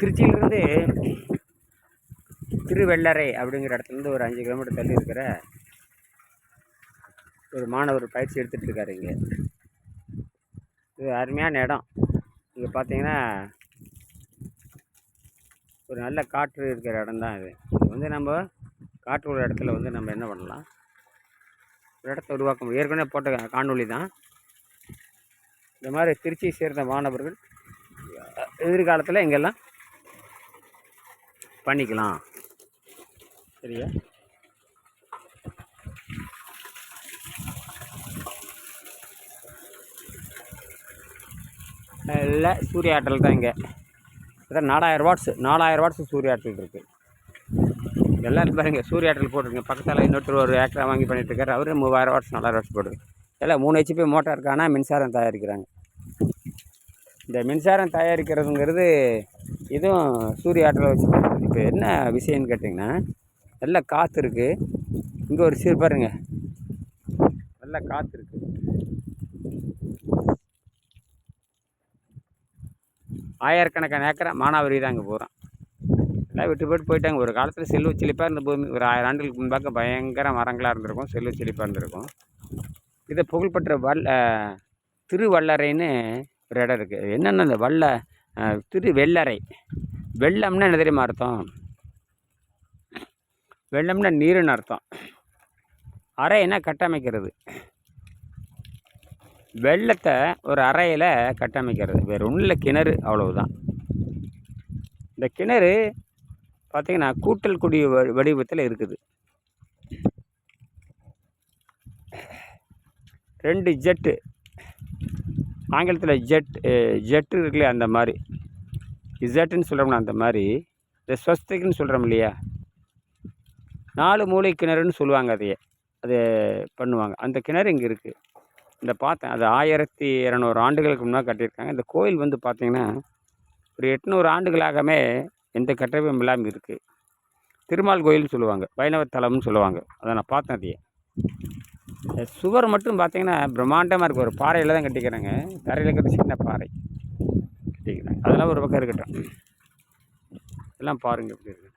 திருச்சியிலிருந்து திருவெள்ளரை அப்படிங்கிற இடத்துலேருந்து ஒரு அஞ்சு கிலோமீட்டர் தள்ளி இருக்கிற ஒரு மாணவர் பயிற்சி எடுத்துகிட்டு இருக்காரு இங்கே. இது அருமையான இடம். இங்கே பார்த்தீங்கன்னா ஒரு நல்ல காற்று இருக்கிற இடம் தான் இது வந்து நம்ம காற்று உள்ள இடத்துல வந்து நம்ம என்ன பண்ணலாம்? ஒரு இடத்த உருவாக்க முடியும். ஏற்கனவே போட்ட காணொலி தான் இந்த மாதிரி திருச்சியை சேர்ந்த மாணவர்கள் எதிர்காலத்தில் இங்கெல்லாம் பண்ணிக்கலாம். சரியா? இல்லை சூரிய ஆற்றல் தான் இங்கே. அதான் நாலாயிரம் வாட்ஸ் நாலாயிரம் வாட்ஸ் சூரிய ஆற்றல் இருக்குது எல்லாம் பாருங்க சூரிய ஆற்றல் போட்டிருங்க பக்கத்தில் இன்னொருத்தர் ஒரு ஏக்கரை வாங்கி பண்ணிட்டுருக்காரு அவரு மூவாயிரம் வாட்ஸ் நாலாயிரம் வாட்ஸ் போடுது எல்லாம் மூணு ஹெச்பி மோட்டார் இருக்கானா மின்சாரம் தயாரிக்கிறாங்க. இந்த மின்சாரம் தயாரிக்கிறதுங்கிறது இதுவும் சூரிய ஆற்றலை வச்சு இப்போ என்ன விஷயம்னு கேட்டிங்கன்னா நல்ல காற்று இருக்குது இங்கே ஒரு சீர் பாருங்க. நல்ல காற்று இருக்குது ஆயிரக்கணக்கான ஏக்கரை மானாவரி தான் அங்கே போகிறோம் எல்லாம் விட்டு போட்டு போயிட்டாங்க. ஒரு காலத்தில் செல்வ செழிப்பாக இருந்த பூமி ஒரு ஆயிரம் ஆண்டுகளுக்கு முன்பாக பயங்கர மரங்களாக இருந்திருக்கும். செல்வ செழிப்பாக இருந்திருக்கும். இதை புகழ்பெற்ற வல்ல திருவள்ளரைன்னு ஒரு இடம் இருக்குது என்னென்ன இந்த வல்ல திரு வெள்ளறை வெள்ளம்னா என்ன தெரியுமா அர்த்தம்? வெள்ளம்னா நீருன்னு அர்த்தம். அறைன்னா கட்டமைக்கிறது? வெள்ளத்தை ஒரு அறையில் கட்டமைக்கிறது. வேறு ஒன்றும் இல்லை கிணறு அவ்வளவுதான். இந்த கிணறு பார்த்திங்கன்னா கூட்டல் குடி வடிவத்தில் இருக்குது. ரெண்டு ஜெட்டு. ஆங்கிலத்தில் ஜெட் ஜெட்டு இருக்குல்லையா அந்த மாதிரி? இசட்டுன்னு சொல்கிறோம்னா அந்த மாதிரி. இந்த ஸ்வஸ்திக்குன்னு சொல்கிறோம் இல்லையா? நாலு மூளை கிணறுன்னு சொல்லுவாங்க அதையே. அது பண்ணுவாங்க. அந்த கிணறு இங்கே இருக்குது இந்த பார்த்தேன். அது ஆயிரத்தி இரநூறு ஆண்டுகளுக்கு முன்னாடி கட்டியிருக்காங்க. இந்த கோயில் வந்து பார்த்திங்கன்னா ஒரு எட்நூறு ஆண்டுகளாகவே எந்த கட்டமைப்பும் இல்லாமல் இருக்குது திருமால் கோயில்னு சொல்லுவாங்க. வைணவ தலம்னு சொல்லுவாங்க. அதை நான் பார்த்தேன் அதையே. சுவர் மட்டும் பார்த்தீங்கன்னா பிரம்மாண்டமாக இருக்குது ஒரு பாறையில் தான் கட்டிக்கிறாங்க. தரையில் இருக்கிற சின்ன பாறை கட்டிக்கிறாங்க. அதெல்லாம் ஒரு பக்கம் இருக்கட்டும். எல்லாம் பாருங்கள் எப்படி இருக்குது